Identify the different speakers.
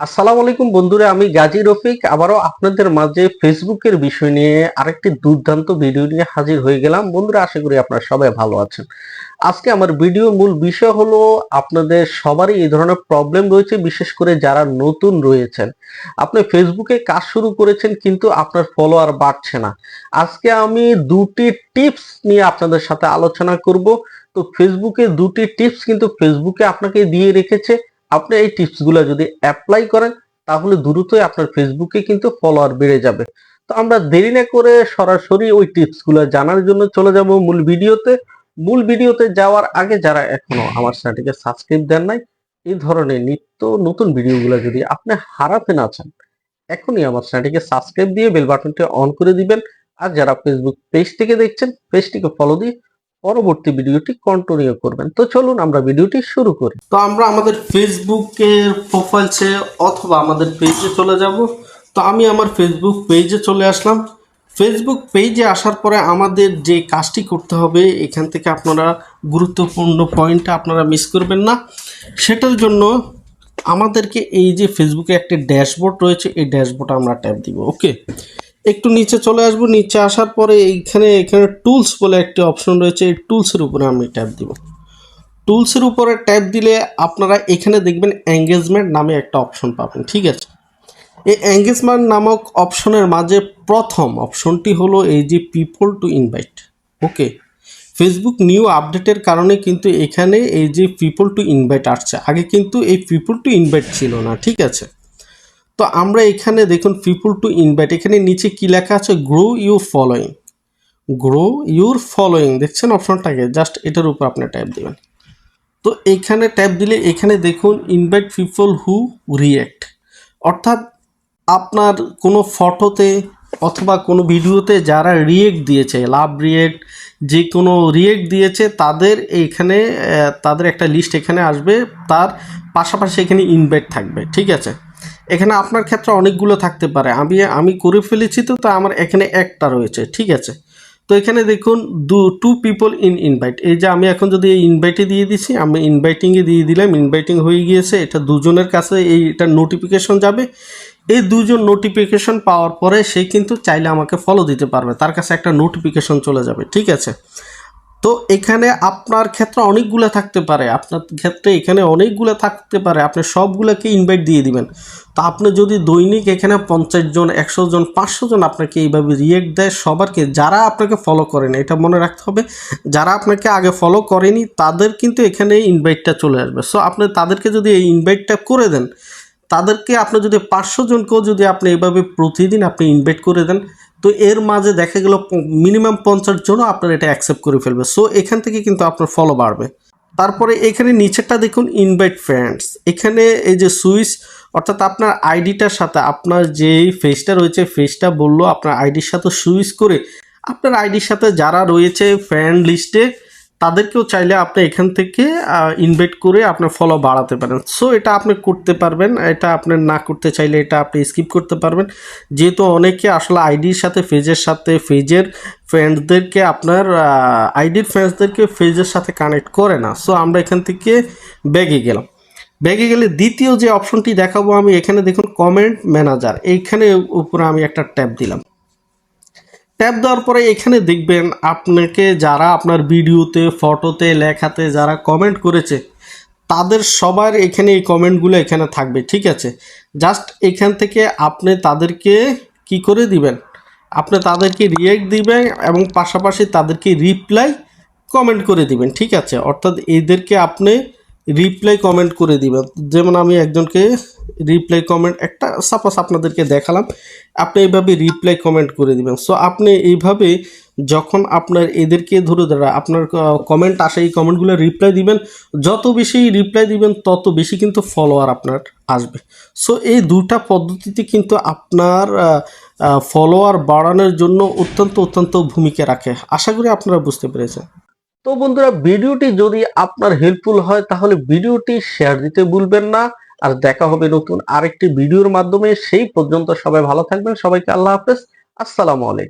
Speaker 1: আসসালামু আলাইকুম বন্ধুরা, আমি গাজী রফিক। আবারও আপনাদের মাঝে ফেসবুকের বিষয় নিয়ে আরেকটি দুর্দান্ত ভিডিও নিয়ে হাজির হয়ে গেলাম। বন্ধুরা, আশা করি আপনারা সবাই ভালো আছেন। আজকে আমার ভিডিওর মূল বিষয় হলো, আপনাদের সবারই এই ধরনের প্রবলেম রয়েছে, বিশেষ করে যারা নতুন রয়েছেন। আপনি ফেসবুকে কাজ শুরু করেছেন, কিন্তু আপনার ফলোয়ার বাড়ছে না। আজকে আমি দুটি টিপস নিয়ে আপনাদের সাথে আলোচনা করব। তো, ফেসবুকে দুটি টিপস কিন্তু ফেসবুকে আপনাকে দিয়ে রেখেছে। আপনি এই টিপসগুলো যদি অ্যাপ্লাই করেন, তাহলে দ্রুতই আপনার ফেসবুকে কিন্তু ফলোয়ার বেড়ে যাবে। তো আমরা দেরি না করে সরাসরি ওই টিপসগুলো জানার জন্য চলে যাব মূল ভিডিওতে। মূল ভিডিওতে যাওয়ার আগে যারা এখনও আমার চ্যানেলটিকে সাবস্ক্রাইব দেন নাই, এই ধরনের নিত্য নতুন ভিডিওগুলো যদি আপনি হারাতে না চান, এখনই আমার চ্যানেলটিকে সাবস্ক্রাইব দিয়ে বেল বাটনটি অন করে দিবেন। আর যারা ফেসবুক পেজ থেকে দেখছেন পেজটিকে ফলো দিয়ে পরবর্তী ভিডিওটি কন্টিনিউ করবেন। তো চলুন আমরা ভিডিওটি শুরু করি। তো আমরা আমাদের ফেসবুকের প্রোফাইলসে অথবা আমাদের পেজে চলে যাব। তো আমি আমার ফেসবুক পেজে চলে আসলাম। ফেসবুক পেজে আসার পরে আমাদের যে কাজটি করতে হবে, এখান থেকে আপনারা গুরুত্বপূর্ণ পয়েন্টটা আপনারা মিস করবেন না। সেটার জন্য আমাদেরকে এই যে ফেসবুকে একটি ড্যাশবোর্ড রয়েছে, এই ড্যাশবোর্ডে আমরা ট্যাপ দিব ওকে একটু নিচে চলে আসব। নিচে আসার পরে এইখানে, এখানে টুলস বলে একটি অপশন রয়েছে। এই টুলসের উপরে আমি ট্যাপ দিব। টুলসের উপরে ট্যাপ দিলে আপনারা এখানে দেখবেন এঙ্গেজমেন্ট নামে একটা অপশন পাবেন, ঠিক আছে? এই এঙ্গেজমেন্ট নামক অপশনের মাঝে প্রথম অপশনটি হলো এই যে people to invite okay Facebook new আপডেটের কারণে কিন্তু এখানে এই যে পিপল টু ইনভাইট আসছে। আগে কিন্তু এই পিপল টু ইনভাইট ছিল না, ঠিক আছে? তো আমরা এখানে দেখুন পিপল টু ইনভাইট এখানে নিচে কি লেখা আছে? Grow your following grow your following দেখছেন অপশনটাকে? জাস্ট এটার উপর আপনি ট্যাপ দেবেন। তো এখানে ট্যাপ দিলে এখানে দেখুন ইনভাইট পিপল হু রিয়েক্ট অর্থাৎ আপনার কোনো ফটোতে অথবা কোনো ভিডিওতে যারা রিয়েক্ট দিয়েছে লাভ রিয়েক্ট যে কোনো রিয়েক্ট দিয়েছে, তাদের এইখানে তাদের একটা লিস্ট এখানে আসবে। তার পাশাপাশি এখানে ইনভাইট থাকবে, ঠিক আছে? এখানে আপনার ক্ষেত্রে অনেকগুলো থাকতে পারে। আমি আমি করে ফেলেছি তো, তা আমার এখানে একটা রয়েছে, ঠিক আছে? তো এখানে দেখুন, দু টু পিপল ইন ইনভাইট এই যে আমি এখন যদি এই ইনভাইটে দিয়ে দিছি, আমি ইনভাইটিংয়ে দিয়ে দিলাম ইনভাইটিং হয়ে গিয়েছে, এটা দুজনের কাছে এই এটা নোটিফিকেশন যাবে। এই দুজন নোটিফিকেশন পাওয়ার পরে সে কিন্তু চাইলে আমাকে ফলো দিতে পারবে, তার কাছে একটা নোটিফিকেশন চলে যাবে, ঠিক আছে? তো এখানে আপনার ক্ষেত্রে অনেকগুলো থাকতে পারে। আপনার ক্ষেত্রে এখানে অনেকগুলো থাকতে পারে। আপনি সবগুলোকে ইনভাইট দিয়ে দিবেন। তো আপনি যদি দৈনিক এখানে পঞ্চাশ জন, একশো জন, পাঁচশো জন আপনাকে এইভাবে রিয়েক্ট দেয়, সবারকে যারা আপনাকে ফলো করেন এটা মনে রাখতে হবে, যারা আপনাকে আগে ফলো করেনি, তাদের কিন্তু এখানে ইনভাইটটা চলে আসবে। সো আপনি তাদেরকে যদি এই ইনভাইটটা করে দেন, তাদেরকে আপনি যদি পাঁচশো জনকেও যদি আপনি এইভাবে প্রতিদিন আপনি ইনভাইট করে দেন তো এর মাঝে দেখা গেল মিনিমাম পঞ্চাশ জনও আপনার এটা অ্যাকসেপ্ট করে ফেলবে। সো এখান থেকে কিন্তু আপনার ফলো বাড়বে। তারপরে এখানে নিচেরটা দেখুন ইনভাইট ফ্রেন্ডস এখানে এই যে সুইচ অর্থাৎ আপনার আইডিটার সাথে আপনার যেই ফেসটা রয়েছে ফেসটা বলল আপনার আইডির সাথে সুইচ করে, আপনার আইডির সাথে যারা রয়েছে ফ্রেন্ড লিস্টে তাদেরকেও চাইলে আপনি এখান থেকে ইনভাইট করে আপনার ফলো বাড়াতে পারেন। সো এটা আপনি করতে পারবেন, এটা আপনি না করতে চাইলে এটা আপনি স্কিপ করতে পারবেন। যেহেতু অনেকে আসলে আইডির সাথে ফেজের সাথে ফেজের ফ্রেন্ডসদেরকে আপনার আইডির ফ্রেন্ডসদেরকে ফেজের সাথে কানেক্ট করে না। সো আমরা এখান থেকে ব্যাগে গেলাম। ব্যাগে গেলে দ্বিতীয় যে অপশনটি দেখাবো আমি, এখানে দেখুন কমেন্ট ম্যানেজার এইখানে উপরে আমি একটা ট্যাব দিলাম। ট্যাপ দেওয়ার পরে এখানে দেখবেন আপনাকে যারা আপনার ভিডিওতে, ফটোতে, লেখাতে যারা কমেন্ট করেছে, তাদের সবার এখানে এই কমেন্টগুলো এখানে থাকবে, ঠিক আছে? জাস্ট এখান থেকে আপনি তাদেরকে কি করে দিবেন? আপনি তাদেরকে রিয়েক্ট দিবেন এবং পাশাপাশি তাদেরকে রিপ্লাই কমেন্ট করে দিবেন, ঠিক আছে? অর্থাৎ এদেরকে আপনি রিপ্লাই কমেন্ট করে দিবেন। যেমন আমি একজনকে রিপ্লাই কমেন্ট একটা সাপোজ আপনাদেরকে দেখালাম, আপনি এইভাবে রিপ্লাই কমেন্ট করে দিবেন। সো আপনি এইভাবে যখন আপনার এদেরকে ধরে ধরা, আপনার কমেন্ট আসে, এই কমেন্টগুলো রিপ্লাই দিবেন। যত বেশি রিপ্লাই দিবেন, তত বেশি কিন্তু ফলোয়ার আপনার আসবে। সো এই দুটা পদ্ধতিতে কিন্তু আপনার ফলোয়ার বাড়ানোর জন্য অত্যন্ত অত্যন্ত ভূমিকা রাখে। আশা করি আপনারা বুঝতে পেরেছেন। তো বন্ধুরা, ভিডিওটি যদি আপনার হেল্পফুল হয়, তাহলে ভিডিওটি শেয়ার দিতে ভুলবেন না। আর দেখা হবে নতুন আরেকটি ভিডিওর মাধ্যমে। সেই পর্যন্ত সবাই ভালো থাকবেন। সবাইকে আল্লাহ হাফেজ। আসসালামু আলাইকুম।